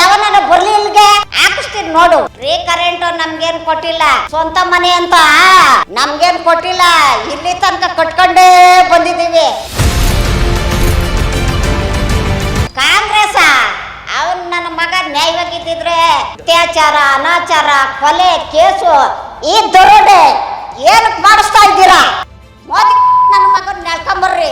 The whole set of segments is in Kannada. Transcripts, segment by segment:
ಯಾವನ ಬರ್ಲಿ ಇಲ್ಗೆ ಹಾಕಿಸ್ತೀನಿ ನೋಡು. ಫ್ರೀ ಕರೆಂಟ್ ನಮ್ಗೇನ್ ಕೊಟ್ಟಿಲ್ಲ. ಸ್ವಂತ ಮನೆ ಅಂತ. ನಮ್ಗೇನ್ ಕೊಟ್ಟಿಲ್ಲ. ಇಲ್ಲಿ ತನಕ ಕಟ್ಕೊಂಡೇ ಬಂದಿದ್ದೀವಿ. ಕಾಂಗ್ರೆಸ್ ಅವನ್ ನನ್ನ ಮಗ ನ್ಯಾಯವಾಗಿದ್ದಿದ್ರೆ ಅತ್ಯಾಚಾರ, ಅನಾಚಾರ, ಕೊಲೆ, ಕೇಸು ಈ ದೊರಡೆ ಏನಕ್ ಮಾಡಿಸ್ತಾ ಇದ್ದೀರಾ? ಮೋದಿ ನನ್ನ ಮಗನ್ ನೆಳ್ಕೊಂಬರ್ರಿ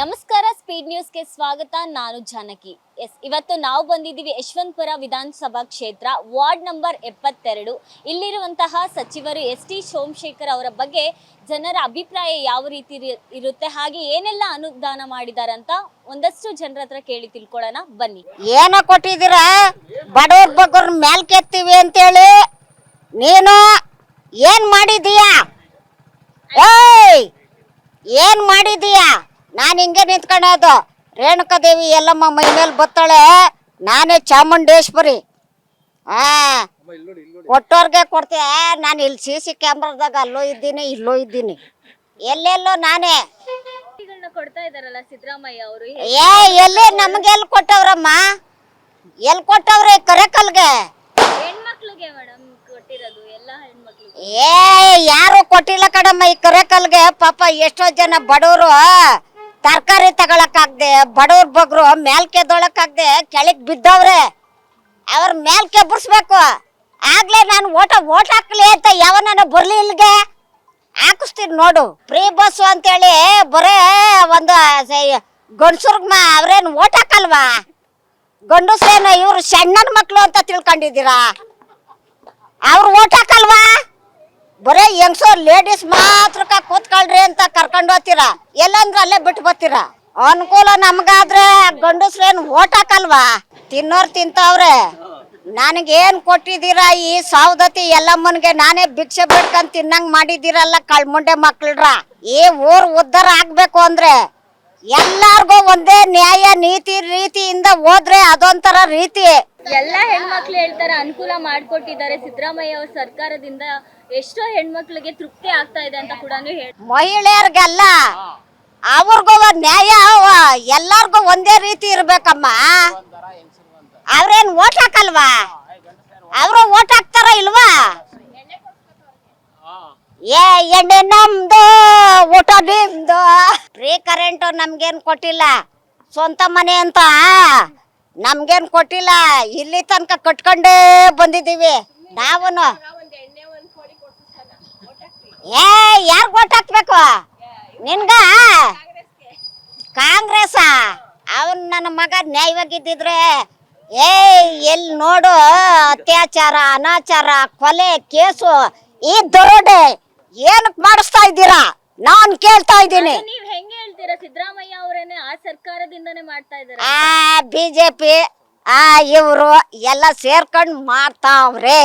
ನಮಸ್ಕಾರ ಸ್ಪೀಡ್ ನ್ಯೂಸ್ಗೆ ಸ್ವಾಗತ. ನಾನು ಜಾನಕಿ. ಎಸ್ ಇವತ್ತು ನಾವು ಬಂದಿದ್ದೀವಿ ಯಶವಂತಪುರ ವಿಧಾನಸಭಾ ಕ್ಷೇತ್ರ, ವಾರ್ಡ್ ನಂಬರ್ ಎಪ್ಪತ್ತೆರಡು. ಇಲ್ಲಿರುವಂತಹ ಸಚಿವರು ಎಸ್ ಟಿ ಸೋಮಶೇಖರ್ ಅವರ ಬಗ್ಗೆ ಜನರ ಅಭಿಪ್ರಾಯ ಯಾವ ರೀತಿ ಇರು- ಇರುತ್ತೆ, ಹಾಗೆ ಏನೆಲ್ಲ ಅನುದಾನ ಮಾಡಿದಾರಂತ ಒಂದಷ್ಟು ಜನರ ಹತ್ರ ಕೇಳಿ ತಿಳ್ಕೊಳ್ಳೋಣ. ಬನ್ನಿ. ಏನೋ ಕೊಟ್ಟಿದ್ದೀರಾ? ಬಡವ್ರ ಬಗ್ಗರ್ ಮೇಲ್ ಕೆತ್ತೀವಿ ಅಂತೇಳಿ. ನೀನು ಏನ್ ಮಾಡಿದೀಯ ಏನ್ ಮಾಡಿದೀಯಾ ನಾನು ಹಿಂಗೆ ರೇಣುಕಾ ರೇಣುಕಾದೇವಿ ಎಲ್ಲಮ್ಮ ಮೈ ಮೇಲೆ ಬತ್ತಾಳೆ. ನಾನೇ ಚಾಮುಂಡೇಶ್ವರಿ. ಹಾ ಕೊಟ್ಟೋರ್ಗೆ ಕೊಡ್ತೀಯ? ನಾನು ಇಲ್ಲಿ ಸಿ ಸಿ ಕ್ಯಾಮ್ರಾದಾಗ ಅಲ್ಲೋ ಇದ್ದೀನಿ ಇಲ್ಲೋ ಇದ್ದೀನಿ. ಎಲ್ಲೆಲ್ಲೋ ನಾನೇ. ಕೊಡ್ತಾ ಇದಾರಲ್ಲ ಸಿದ್ದರಾಮಯ್ಯ ಅವರು? ಏ ಎಲ್ಲಿ ನಮ್ಗೆ ಎಲ್ಲಿ ಕೊಟ್ಟವ್ರಮ್ಮ? ಎಲ್ಲಿ ಕೊಟ್ಟವ್ರೆ ಕರೆಕಲ್ಗೆ? ಹೆಣ್ಮಕ್ಳಿಗೆ ಮೇಡಮ್ ಕೊಟ್ಟಿರೋದು ಎಲ್ಲ ಏ ಯಾರು ಕೊಟ್ಟಿಲ್ಲ ಕಣಮ್ಮ ಈ ಕರೆಕಲ್ಗೆ? ಪಾಪ ಎಷ್ಟೋ ಜನ ಬಡವರು. ತರಕಾರಿ ತಗೊಳಕ್ಕಾಗದೆ, ಬಡವ್ರ ಬಗ್ರು ಮೇಲ್ಕೆ ಕೆಳಗೆ ಬಿದ್ದವ್ರೆ, ಅವ್ರ ಮೇಲ್ಕೆ ಬಿಡಿಸ್ಬೇಕು ಆಗ್ಲೇ ನಾನು ಓಟ, ಓಟ್ ಹಾಕ್ಲಿ ಅಂತ ಯಾವನ ಬರ್ಲಿ ಇಲ್ಗೆ ಹಾಕಿಸ್ತೀನಿ ನೋಡು. ಫ್ರೀ ಬಸ್ ಅಂತೇಳಿ ಬರೇ ಒಂದು ಗಂಡಸ್ರಿಗೆ ಅವ್ರೇನು ಓಟ್ ಹಾಕಲ್ವಾ? ಗಂಡಸ್ರೇನು ಇವ್ರು ಸಣ್ಣನ ಮಕ್ಕಳು ಅಂತ ತಿಳ್ಕೊಂಡಿದ್ದೀರಾ? ಅವ್ರು ಓಟ್ ಹಾಕಲ್ವಾ? ಬರೇ ಹೆಂಗಸೋ ಲೇಡೀಸ್ ಮಾತ್ರ ಕೂತ್ಕೊಳ್ರಿ ಅಂತ ಕರ್ಕೊಂಡು ಹೋಗ್ತೀರ ಎಲ್ಲಂದ್ರೆ ಅಲ್ಲೇ ಬಿಟ್ಟು ಬರ್ತೀರ? ಅನುಕೂಲ ನಮ್ಗಾದ್ರೆ ಗಂಡಸ್ರೇನು ಓಟ್ ಹಾಕಲ್ವಾ? ತಿನ್ನೋರು ತಿಂತಾವ್ರೆ. ನನಗೇನು ಕೊಟ್ಟಿದ್ದೀರ ಈ ಸಾವದತಿ ಎಲ್ಲಮ್ಮನ್ಗೆ ನಾನೇ ಭಿಕ್ಷೆ ಬಿಡ್ಕೊಂಡ್ ತಿನ್ನಂಗ್ ಮಾಡಿದ್ದೀರಲ್ಲ ಕಳ್ಮುಂಡೆ ಮಕ್ಳರ. ಈ ಊರ್ ಉದ್ಧಾರ ಆಗ್ಬೇಕು ಅಂದ್ರೆ ಎಲ್ಲಾರ್ಗೂ ಒಂದೇ ನ್ಯಾಯ, ನೀತಿ, ರೀತಿಯಿಂದ ಹೋದ್ರೆ ಅದೊಂಥರ ರೀತಿ. ಎಲ್ಲ ಹೆಣ್ಮಕ್ಳು ಹೇಳ್ತಾರೆ, ಅನುಕೂಲ ಮಾಡಿಕೊಟ್ಟಿದ್ದಾರೆ. ಸಿದ್ದರಾಮಯ್ಯ ಅವ್ರ ಸರ್ಕಾರದಿಂದ ಎಷ್ಟೋ ಹೆಣ್ಮಕ್ಳಿಗೆ ತೃಪ್ತಿ ಆಗ್ತಾ ಇದೆ ಅಂತ ಕೂಡ ಹೇಳಿ ಮಹಿಳೆಯರಿಗೆಲ್ಲ ಅವ್ರಿಗೂ ಒಂದ್ ನ್ಯಾಯ ಎಲ್ಲರಿಗೂ ಎಲ್ಲಾರ್ಗೂ ಒಂದೇ ರೀತಿ ಇರ್ಬೇಕಮ್ಮ. ಅವ್ರೇನ್ ಓಟ್ ಹಾಕಲ್ವಾ? ಅವರು ಓಟ್ ಹಾಕ್ತಾರ ಇಲ್ವಾ? ಏ, ಎಣ್ಣೆ ನಮ್ದು, ಊಟ ನಿಮ್ದು. ಫ್ರೀ ಕರೆಂಟ್ ನಮ್ಗೇನ್ ಕೊಟ್ಟಿಲ್ಲ. ಸ್ವಂತ ಮನೆ ಅಂತ. ನಮ್ಗೇನ್ ಕೊಟ್ಟಿಲ್ಲ, ಇಲ್ಲಿ ತನಕ ಕಟ್ಕೊಂಡೇ ಬಂದಿದ್ದೀವಿ. ನಾವನು. ಏ ಯಾರು ಓಟ್ ಹಾಕ್ಬೇಕು? ನಿನ್ಗ? ಕಾಂಗ್ರೆಸ್ ಅವನ್ ನನ್ನ ಮಗ ನ್ಯಾಯವಾಗಿದ್ದಿದ್ರೆ ಏ ಎಲ್ಲಿ ನೋಡು, ಅತ್ಯಾಚಾರ, ಅನಾಚಾರ, ಕೊಲೆ, ಕೇಸು, ಈ ದರೋಡೆ ಏನಕ್ ಮಾಡಿಸ್ತಾ ಇದ್ದೀರಾ? ನಾನ್ ಕೇಳ್ತಾ ಇದ್ದೀನಿ. ಹೇಳ್ತೀರಾ? ಸಿದ್ದರಾಮಯ್ಯ ಅವರೇನೆ ಆ ಸರ್ಕಾರದಿಂದನೇ ಮಾಡ್ತಾ ಇದ್ದಾರೆ ಆ ಬಿಜೆಪಿ ಆ ಇವರು ಎಲ್ಲ ಸೇರ್ಕೊಂಡು ಮಾಡ್ತಾವ್ರೆ.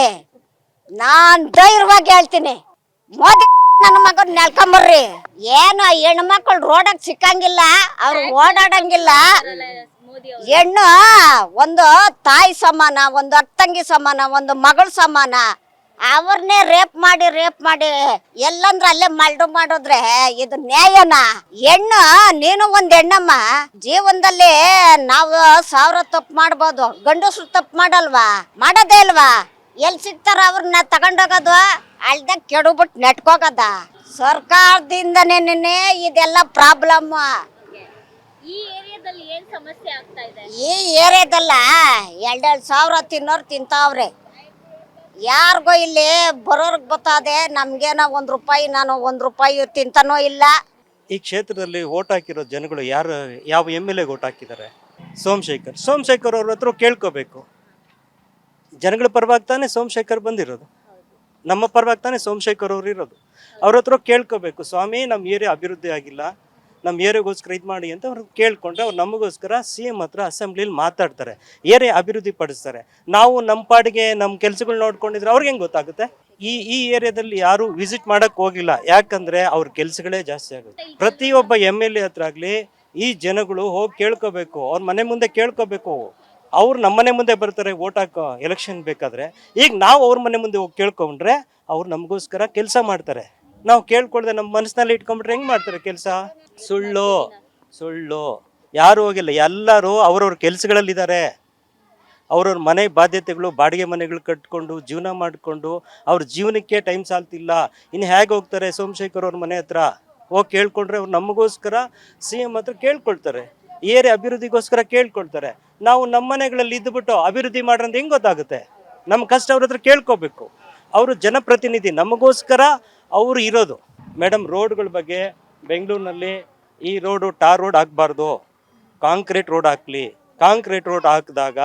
ನಾನ್ ಧೈರ್ಯವಾಗಿ ಹೇಳ್ತೀನಿ. ಮೋದಿ ನನ್ನ ಮಗನ್ ನೆಲ್ಕೊಂಬರ್ರಿ. ಏನು ಹೆಣ್ಮಕ್ಳು ರೋಡಕ್ ಸಿಕ್ಕಂಗಿಲ್ಲ ಅವ್ರು ಓಡಾಡಂಗಿಲ್ಲ. ಹೆಣ್ಣು ಒಂದು ತಾಯಿ ಸಮಾನ ಒಂದು ಅತ್ತಂಗಿ ಸಮಾನ ಒಂದು ಮಗಳ ಸಮಾನ. ಅವ್ರನ್ನೇ ರೇಪ್ ಮಾಡಿ ರೇಪ್ ಮಾಡಿ ಎಲ್ಲಂದ್ರ ಅಲ್ಲೇ ಮಲ್ಡು ಮಾಡಿದ್ರೆ ಇದು ನ್ಯಾಯನ? ಹೆಣ್ಣು ನೀನು ಒಂದ್ ಹೆಣ್ಣಮ್ಮ. ಜೀವನದಲ್ಲಿ ನಾವು ಸಾವಿರ ತಪ್ಪು ಮಾಡ್ಬೋದು ಗಂಡಸ್ರು ತಪ್ಪು ಮಾಡಲ್ವಾ? ಮಾಡೋದೇ ಇಲ್ವಾ? ಎಲ್ಲಿ ಸಿಗ್ತಾರ ಅವ್ರನ್ನ ತಗೊಂಡೋಗೋದು ಅಳ್ದಾಗ ಕೆಡಬಿಟ್ಟು ನೆಟ್ಕೋಗದ ಸರ್ಕಾರದಿಂದನೇ ನಿನ್ನೆ ಇದೆಲ್ಲ ಪ್ರಾಬ್ಲಮ್. ಈ ಏರಿಯಾದಲ್ಲಿ ಏನ್ ಸಮಸ್ಯೆ ಆಗ್ತಾ ಇದೆ? ಈ ಏರಿಯಾದಲ್ಲ ಎರಡೆರಡು ಸಾವಿರ ತಿನ್ನೋರು ತಿಂತಾವ್ರೆ. ಯಾರಿಗೋ ಇಲ್ಲಿ ಬರೋರ್ಗೆ ಬತ್ತದೆ ನಮಗೇನೋ ಒಂದು ರೂಪಾಯಿ, ನಾನು ಒಂದು ರೂಪಾಯಿ ತಿಂತಾನೋ ಇಲ್ಲ. ಈ ಕ್ಷೇತ್ರದಲ್ಲಿ ಓಟ್ ಹಾಕಿರೋ ಜನಗಳು ಯಾರು, ಯಾವ ಎಂ ಎಲ್ ಎಗೆ ಓಟ್ ಹಾಕಿದ್ದಾರೆ? ಸೋಮಶೇಖರ್. ಸೋಮಶೇಖರ್ ಅವ್ರ ಹತ್ರ ಕೇಳ್ಕೋಬೇಕು. ಜನಗಳ ಪರವಾಗಿ ತಾನೇ ಸೋಮಶೇಖರ್ ಬಂದಿರೋದು. ನಮ್ಮ ಪರವಾಗಿ ತಾನೇ ಸೋಮಶೇಖರ್ ಅವ್ರು ಇರೋದು. ಅವ್ರ ಹತ್ರ ಕೇಳ್ಕೋಬೇಕು. ಸ್ವಾಮಿ ನಮ್ಮ ಏರಿಯಾ ಅಭಿವೃದ್ಧಿ ಆಗಿಲ್ಲ. ನಮ್ಮ ಏರಿಯಾಗೋಸ್ಕರ ಇದು ಮಾಡಿ ಅಂತ ಅವ್ರು ಕೇಳಿಕೊಂಡ್ರೆ ಅವ್ರು ನಮಗೋಸ್ಕರ ಸಿ ಎಂ ಹತ್ರ ಅಸೆಂಬ್ಲಿಲಿ ಮಾತಾಡ್ತಾರೆ. ಏರಿಯಾ ಅಭಿವೃದ್ಧಿ ಪಡಿಸ್ತಾರೆ. ನಾವು ನಮ್ಮ ಪಾಡಿಗೆ ನಮ್ಮ ಕೆಲಸಗಳು ನೋಡ್ಕೊಂಡಿದ್ರೆ ಅವ್ರಿಗೆ ಹೆಂಗೆ ಗೊತ್ತಾಗುತ್ತೆ? ಈ ಈ ಏರಿಯಾದಲ್ಲಿ ಯಾರು ವಿಸಿಟ್ ಮಾಡಕ್ ಹೋಗಿಲ್ಲ. ಯಾಕಂದ್ರೆ ಅವ್ರ ಕೆಲಸಗಳೇ ಜಾಸ್ತಿ ಆಗುತ್ತೆ. ಪ್ರತಿಯೊಬ್ಬ ಎಂ ಎಲ್ ಎ ಹತ್ರ ಆಗಲಿ ಈ ಜನಗಳು ಹೋಗಿ ಕೇಳ್ಕೋಬೇಕು. ಅವ್ರ ಮನೆ ಮುಂದೆ ಕೇಳ್ಕೋಬೇಕು. ಅವ್ರು ನಮ್ಮ ಮನೆ ಮುಂದೆ ಬರ್ತಾರೆ ಓಟ್ ಹಾಕೋ ಎಲೆಕ್ಷನ್ ಬೇಕಾದ್ರೆ. ಈಗ ನಾವು ಅವ್ರ ಮನೆ ಮುಂದೆ ಹೋಗಿ ಕೇಳ್ಕೊಂಡ್ರೆ ಅವ್ರು ನಮಗೋಸ್ಕರ ಕೆಲಸ ಮಾಡ್ತಾರೆ. ನಾವು ಕೇಳ್ಕೊಳ್ದೆ ನಮ್ಮ ಮನಸ್ಸಿನಲ್ಲಿ ಇಟ್ಕೊಂಡ್ಬಿಟ್ರೆ ಹೆಂಗ್ ಮಾಡ್ತಾರೆ ಕೆಲಸ? ಸುಳ್ಳು ಸುಳ್ಳು. ಯಾರು ಹೋಗಿಲ್ಲ. ಎಲ್ಲರೂ ಅವ್ರವ್ರ ಕೆಲಸಗಳಲ್ಲಿದ್ದಾರೆ. ಅವ್ರವ್ರ ಮನೆ ಬಾಧ್ಯತೆಗಳು, ಬಾಡಿಗೆ ಮನೆಗಳು ಕಟ್ಕೊಂಡು, ಜೀವನ ಮಾಡಿಕೊಂಡು, ಅವ್ರ ಜೀವನಕ್ಕೆ ಟೈಮ್ ಸಾಲ್ತಿಲ್ಲ. ಇನ್ನು ಹೇಗೆ ಹೋಗ್ತಾರೆ ಸೋಮಶೇಖರ್ ಅವ್ರ ಮನೆ ಹತ್ರ? ಹೋಗಿ ಕೇಳ್ಕೊಂಡ್ರೆ ಅವ್ರು ನಮಗೋಸ್ಕರ ಸಿ ಎಂ ಹತ್ರ ಕೇಳ್ಕೊಳ್ತಾರೆ. ಏರಿ ಅಭಿವೃದ್ಧಿಗೋಸ್ಕರ ಕೇಳ್ಕೊಳ್ತಾರೆ. ನಾವು ನಮ್ಮ ಮನೆಗಳಲ್ಲಿ ಇದ್ದುಬಿಟ್ಟು ಅಭಿವೃದ್ಧಿ ಮಾಡ್ರಂತ ಹೆಂಗೆ ಗೊತ್ತಾಗುತ್ತೆ? ನಮ್ಮ ಕಷ್ಟ ಅವ್ರ ಹತ್ರ ಕೇಳ್ಕೋಬೇಕು. ಅವರು ಜನಪ್ರತಿನಿಧಿ. ನಮಗೋಸ್ಕರ ಅವರು ಇರೋದು. ಮೇಡಮ್ ರೋಡ್ಗಳ ಬಗ್ಗೆ ಬೆಂಗಳೂರಿನಲ್ಲಿ ಈ ರೋಡು ಟಾರ್ ರೋಡ್ ಹಾಕ್ಬಾರ್ದು ಕಾಂಕ್ರೀಟ್ ರೋಡ್ ಹಾಕ್ಲಿ. ಕಾಂಕ್ರೀಟ್ ರೋಡ್ ಹಾಕಿದಾಗ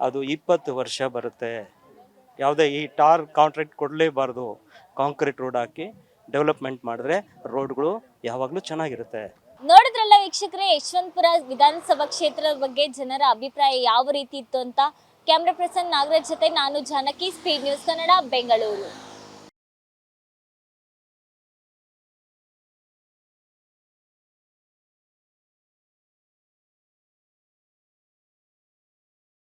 ಅದು ಇಪ್ಪತ್ತು ವರ್ಷ ಬರುತ್ತೆ. ಯಾವುದೇ ಈ ಟಾರ್ ಕಾಂಟ್ರಾಕ್ಟ್ ಕೊಡಲೇಬಾರ್ದು. ಕಾಂಕ್ರೀಟ್ ರೋಡ್ ಹಾಕಿ ಡೆವಲಪ್ಮೆಂಟ್ ಮಾಡಿದ್ರೆ ರೋಡ್ಗಳು ಯಾವಾಗಲೂ ಚೆನ್ನಾಗಿರುತ್ತೆ. ನೋಡಿದ್ರಲ್ಲ ವೀಕ್ಷಕರೇ, ಯಶವಂತಪುರ ವಿಧಾನಸಭಾ ಕ್ಷೇತ್ರದ ಬಗ್ಗೆ ಜನರ ಅಭಿಪ್ರಾಯ ಯಾವ ರೀತಿ ಇತ್ತು ಅಂತ? ಕ್ಯಾಮ್ರಾ ಪರ್ಸನ್ ನಾಗರಾಜ್ ಜೊತೆ ನಾನು ಜಾನಕಿ, ಸ್ಪೀಡ್ ನ್ಯೂಸ್ ಕನ್ನಡ, ಬೆಂಗಳೂರು.